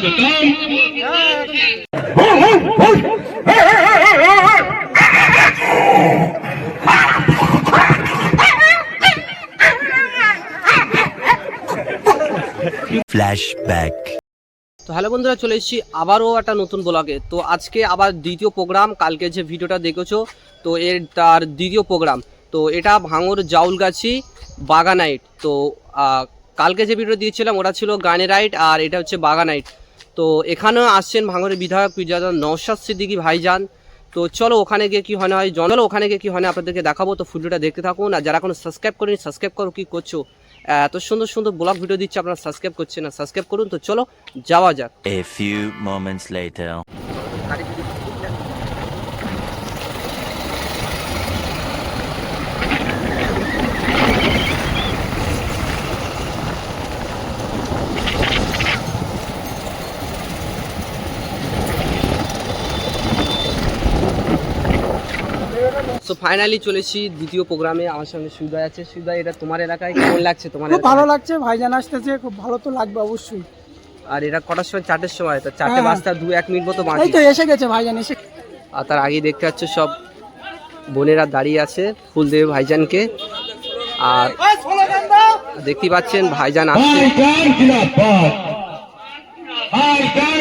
স্বাগতম Flashback. তো hello বন্ধুরা, চলে এসেছি আবারও একটা নতুন ব্লগে তো আজকে আবার দ্বিতীয় প্রোগ্রাম কালকে যে ভিডিওটা দেখেছ, তো এর তার দ্বিতীয় প্রোগ্রাম তো এটা ভাঙর জাউলগাছি বাগানাইট। তো কালকে যে ভিডিও দিয়েছিলাম, ওটা ছিল গানেরাইট আর এটা হচ্ছে বাগানাইট। তো এখানেও আসছেন ভাঙরের বিধায়ক পিজাদা নওশাদ সিদ্দিকি ভাইজান। তো চলো ওখানে গিয়ে কী হয় না হয় চলো ওখানে গিয়ে কী হয় না আপনাদেরকে দেখাবো তো ভিডিওটা দেখতে থাকুন। আর যারা কোনো সাবস্ক্রাইব করেনি সাবস্ক্রাইব করো কী করছ? এত সুন্দর সুন্দর ব্লগ ভিডিও দিচ্ছে আপনারা সাবস্ক্রাইব করছেন না সাবস্ক্রাইব করুন। তো চলো যাওয়া যাক। A few moments later. So finally চলেছি দ্বিতীয় প্রোগ্রামে আমার সঙ্গে সুদয় আছে সুদয় এটা তোমার এলাকায় কেমন লাগছে তোমার খুব ভালো লাগছে ভাইজান আসতেছে খুব ভালো তো লাগবে অবশ্যই আর এটা কটার সময় চারটের সময় তো চারটে হ্যাঁ। বাজতে দু এক মিনিট মতো এই তো এসে গেছে ভাইজান এসে আর তার আগে দেখতে পাচ্ছ সব বোনেরা দাঁড়িয়ে আছে ফুল দেবে ভাইজানকে আর দেখতেই পাচ্ছেন ভাইজান আসছে ভাইজান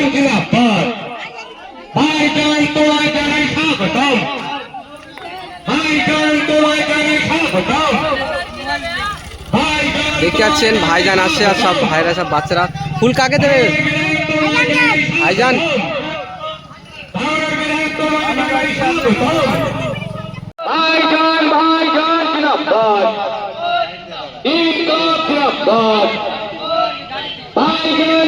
দেখতে ভাইজান আসছে আর সব ভাইরা সব বাচ্চারা। ফুল কাকে দেবে? ভাইজান। ভাইজান ভাইজান, জিন্দাবাদ। ভাইজান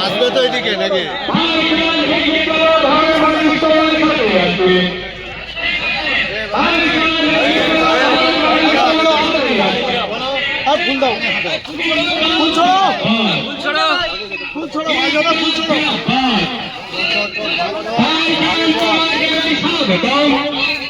আসবে তো এদিকে নাকি ফুল দাও ফুল ছড়ো ফুল ছড়ো ফুল ছড়ো ভাইজান ফুল ছড়ো গোলাপ দাও ফুল দাও সকলের নয়নের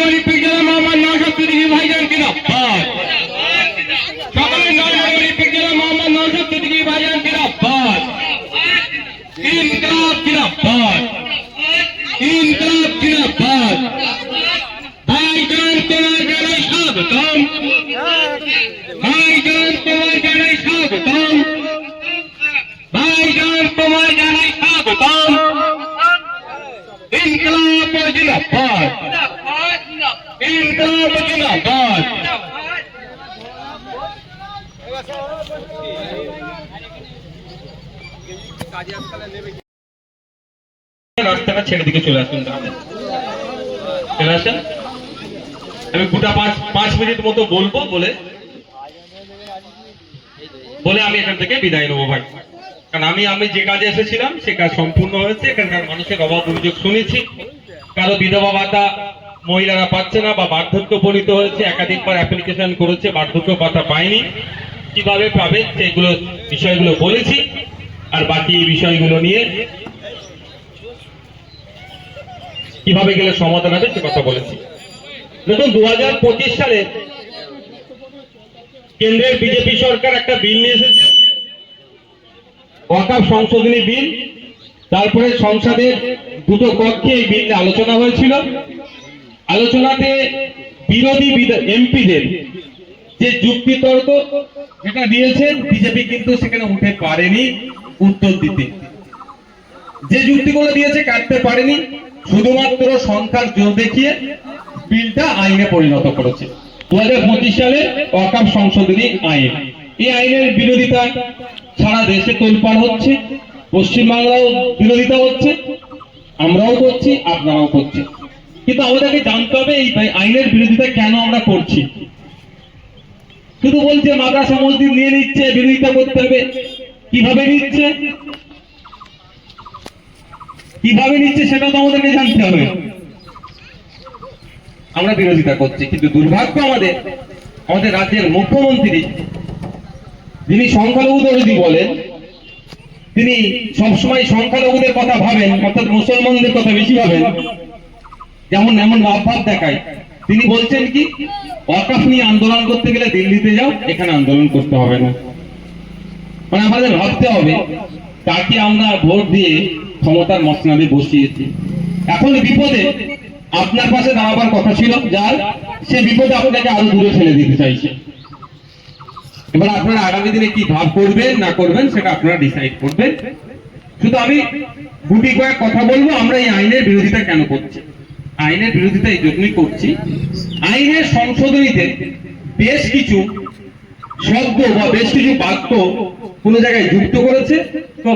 মণি পিকজলা মোহাম্মদ নওশাদ সিদ্দিকী ভাইজান জিন্দাবাদ সকলের নয়নের মণি পিকজলা মোহাম্মদ নওশাদ সিদ্দিকী ভাইজান জিন্দাবাদ ইনকলাব জিন্দাবাদ ইনকলাব জিন্দাবাদ ভাইজান তোমার জানাই স্বাগতম। ভাইজান তোমার জানাই স্বাগতম। ভাইজান তোমার জানাই স্বাগতম। ইনকলাব জিন্দাবাদ। ইনকলাব জিন্দাবাদ। রাস্তাটা ছেড়ে দিকে চলে আসুন। চলে আসেন? আমি গোটা পাঁচ পাঁচ মিনিট মতো বলব বলে। বলে আমি এখান থেকে বিদায় নেব ভাই। কারণ আমি আমি যে কাজে এসেছিলাম, সে কাজ সম্পূর্ণ হয়েছে। এখানকার মানুষের অভাব অভিযোগ শুনেছি। কারও বিধবা ভাতা মহিলারা পাচ্ছে না বা বার্ধক্য উপনীত হয়েছে। একাধিকবার অ্যাপ্লিকেশন করেছে, বার্ধক্য ভাতা পায়নি। কীভাবে পাবে সেগুলো, বিষয়গুলো বলেছি। আর বাকি বিষয়গুলো নিয়ে কীভাবে গেলে সমাধান হবে সে কথা বলেছি। দেখুন দু হাজার পঁচিশ সালে কেন্দ্রের বিজেপি সরকার একটা বিল নিয়ে এসেছে। ওয়াকাফ সংশোধনী বিল। তারপরে সংসদের দুটো কক্ষে এই বিল আলোচনা হয়েছিল। আলোচনাতে বিরোধী এমপিদের যে যুক্তি তর্ক যেটা দিয়েছেন বিজেপি কিন্তু সেখানে উঠে পারেনি উত্তর দিতে। যে যুক্তিগুলো দিয়েছে, কাটতে পারেনি। শুধুমাত্র সংখ্যার জোর দেখিয়ে বিলটা আইনে পরিণত করেছে। দুই হাজার পঁচিশ সালে অকাপ সংশোধনী আইন। এই আইনের বিরোধিতা সারা দেশে তোলপাড় হচ্ছে, পশ্চিমবাংলাও বিরোধিতা হচ্ছে, আমরাও করছি, আপনারাও করছি কিন্তু আমাদেরকে জানতে হবে এই আইনের বিরোধিতা কেন আমরা করছি। শুধু বলছে মাদ্রাসা মসজিদ নিয়ে নিচ্ছে, বিরোধিতা করতে হবে। কীভাবে নিচ্ছে? কীভাবে নিচ্ছে সেটা তো আমাদেরকে জানতে হবে। আমরা বিরোধিতা করছি, কিন্তু দুর্ভাগ্য আমাদের আমাদের রাজ্যের মুখ্যমন্ত্রী যিনি সংখ্যালঘু দরদি বলেন, তিনি সবসময় সংখ্যালঘুদের কথা ভাবেন, অর্থাৎ মুসলমানদের কথা বেশি ভাবেন। যেমন এমন ভাব দেখায়, তিনি বলছেন কি, ওয়াকাফ নিয়ে আন্দোলন করতে গেলে দিল্লিতে যাও, এখানে আন্দোলন করতে হবে না। মানে আমাদের ভাবতে হবে, তাকে আমরা ভোট দিয়ে ক্ষমতার মসনাদে বসিয়েছি। এখন বিপদে আপনার পাশে দাঁড়াবার কথা ছিল, যার সে বিপদে আপনাকে আরও দূরে ফেলে দিতে চাইছে। এবার আপনারা আগামী দিনে কি ভাব করবেন, না করবেন, সেটা আপনারা ডিসাইড করবেন। শুধু আমি গুটি কয়েক কথা বলব, আমরা এই আইনের বিরোধিতা কেন করছি? আইনের বিরোধিতা এই জন্যই করছি। আইনের সংশোধনীতে বেশ কিছু শব্দ বা বেশ কিছু বাক্য কোন জায়গায় যুক্ত করেছে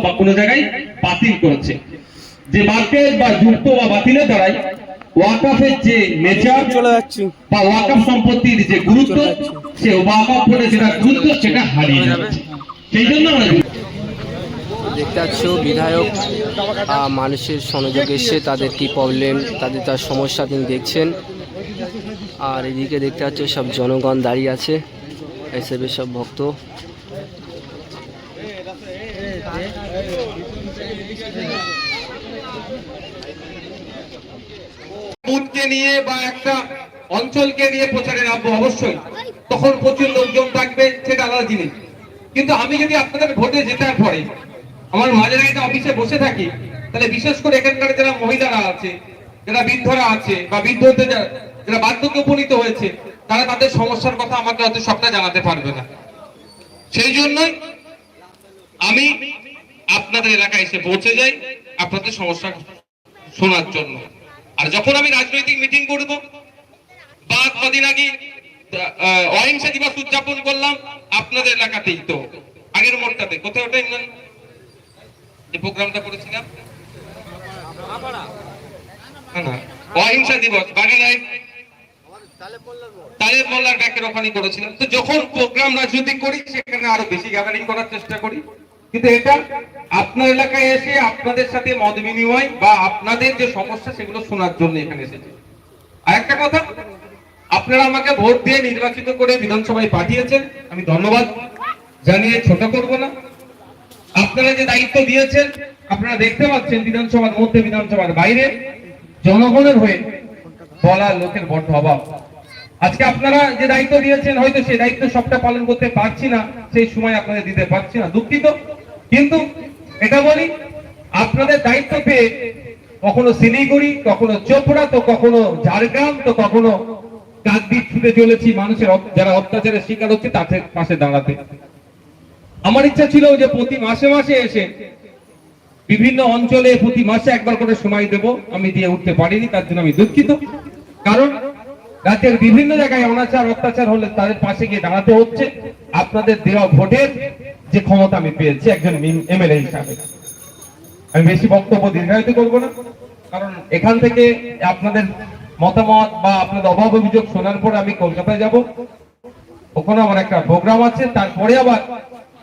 বা কোনো জায়গায় বাতিল করেছে। যে বাক্যের বা যুক্ত বা বাতিলের দ্বারাই ওয়াকাফের যে চলে যাচ্ছি। বা ওয়াকাফ সম্পত্তির যে গুরুত্ব সে ওয়াকাফ বলে যেটা গুরুত্ব সেটা হারিয়ে যাবে। সেই জন্য আমরা দেখতে পাচ্ছ বিধায়ক মানুষের সংযোগ এসে তাদের কি প্রবলেম তাদের তার সমস্যা তিনি দেখছেন। আর এদিকে দেখতে পাচ্ছ সব জনগণ দাঁড়িয়ে আছে এসএফ সব ভক্ত। বুথকে নিয়ে বা একটা অঞ্চলকে নিয়ে প্রচারে নামবো অবশ্যই। তখন প্রচুর লোকজন থাকবে, সেটা আলাদা জিনিস। কিন্তু আমি যদি আপনাদের ভোটে জেতার পরে আমার মাঝে একটা অফিসে বসে থাকি, তাহলে বিশেষ করে এখানকার যারা মহিলারা আছে, যারা বৃদ্ধরা আছে বা বৃদ্ধদের যারা বার্ধক্যে উপনীত হয়েছে, তারা তাদের সমস্যার কথা আমাকে হয়তো সবটা জানাতে পারবে না। সেই জন্যই আমি আপনাদের এলাকায় এসে পৌঁছে যাই আপনাদের সমস্যা শোনার জন্য। আর যখন আমি রাজনৈতিক মিটিং করব বা কদিন আগে অহিংসা দিবস উদযাপন করলাম আপনাদের এলাকাতেই তো। আগের মোড়টাতে কোথায় ওটা ইমরান? যে প্রোগ্রামটা করেছিলাম? অহিংসা দিবস তালের মোল্লার ব্যাকের ওখানে করেছিলাম। তো যখন প্রোগ্রাম রাজনৈতিক করি, সেখানে আরও বেশি গ্যাদারিং করার চেষ্টা করি। কিন্তু এটা আপনার এলাকায় এসে আপনাদের সাথে মত বিনিময় বা আপনাদের যে সমস্যা সেগুলো শোনার জন্য এখানে এসেছি। আর একটা কথা, আপনারা আমাকে ভোট দিয়ে নির্বাচিত করে বিধানসভায় পাঠিয়েছেন। আমি ধন্যবাদ জানিয়ে ছোট করব না। আপনারা যে দায়িত্ব দিয়েছেন, আপনারা দেখতে পাচ্ছেন বিধানসভার মধ্যে, বিধানসভার বাইরে জনগণের হয়ে বলা লোকের বড্ড অভাব। আজকে আপনারা যে দায়িত্ব দিয়েছেন, হয়তো সেই দায়িত্ব সবটা পালন করতে পারছি না, সেই সময় আপনাদের দিতে পারছি না। দুঃখিত। কিন্তু এটা বলি, আপনাদের দায়িত্ব পেয়ে কখনো শিলিগুড়ি, কখনো চোপড়া, তো কখনো ঝাড়গ্রাম, তো কখনো কাকদ্বীপ ছুটে চলেছি মানুষের যারা অত্যাচারের শিকার হচ্ছে তাদের পাশে দাঁড়াতে। আমার ইচ্ছা ছিল যে প্রতি মাসে মাসে এসে বিভিন্ন অঞ্চলে প্রতি মাসে একবার করে সময় দেব। আমি দিয়ে উঠতে পারিনি, তার জন্য আমি দুঃখিত। কারণ রাজ্যের বিভিন্ন জায়গায় অনাচার, অত্যাচার হলে তাদের পাশে গিয়ে দাঁড়াতে হচ্ছে। আপনাদের দেওয়া ভোটের যে ক্ষমতা আমি পেয়েছি একজন এমএলএ হিসাবে। আমি বেশি বক্তব্য দীর্ঘায়িত করব না, কারণ এখান থেকে আপনাদের মতামত বা আপনাদের অভাব অভিযোগ শোনার পর আমি কলকাতায় যাব। ওখানে আমার একটা প্রোগ্রাম আছে, তারপরে আবার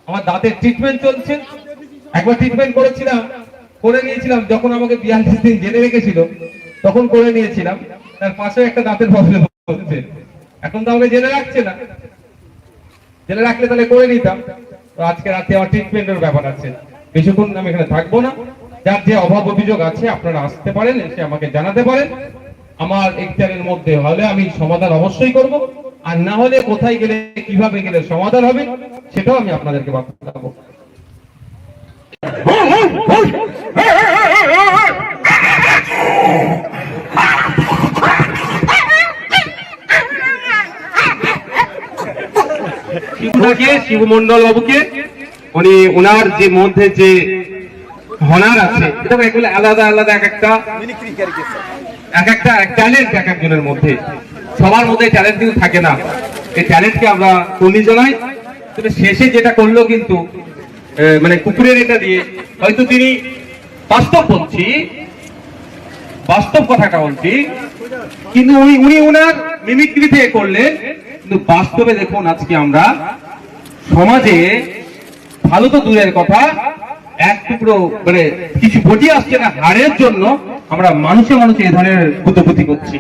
আমার দাঁতের ট্রিটমেন্ট চলছে। একবার ট্রিটমেন্ট করেছিলাম, করে নিয়েছিলাম, যখন আমাকে বিয়াল্লিশ দিন জেনে রেখেছিল, তখন করে নিয়েছিলাম। তার পাশে একটা দাঁতের প্রবলেম হচ্ছে। এখন তো আমাকে জেনে রাখছে না। জেনে রাখলে তাহলে করে নিতাম। আজকে রাতে আমার ট্রিটমেন্টের ব্যাপার আছে। বেশিক্ষণ আমি এখানে থাকব না। যার যে অভাব অভিযোগ আছে, আপনারা আসতে পারেন, এসে আমাকে জানাতে পারেন। আমার এখতিয়ারের মধ্যে হলে আমি সমাধান অবশ্যই করব। আর না হলে কোথায় গেলে, কীভাবে গেলে সমাধান হবে, সেটাও আমি আপনাদেরকে বাতাবো শিবুদাকে শিবু বাবুকে উনি ওনার যে মধ্যে যে হনার আছে এটা এগুলো আলাদা আলাদা এক একটা এক একটা ট্যালেন্ট এক একজনের মধ্যে। সবার মধ্যে ট্যালেন্ট কিন্তু থাকে না। এই ট্যালেন্টকে আমরা কর্মী জানাই। তবে শেষে যেটা করল কিন্তু মানে কুকুরের এটা দিয়ে হয়তো তিনি বাস্তব বলছি বাস্তব কথাটা বলছি কিন্তু উনি উনি ওনার মিমিক্রি থেকে করলেন। কিন্তু বাস্তবে দেখুন আজকে আমরা সমাজে ভালো তো দূরের কথা। এক টুকরো মানে কিছু বটি আসছে না হারের জন্য আমরা মানুষে মানুষে এ ধরনের কুতপুতি করছি।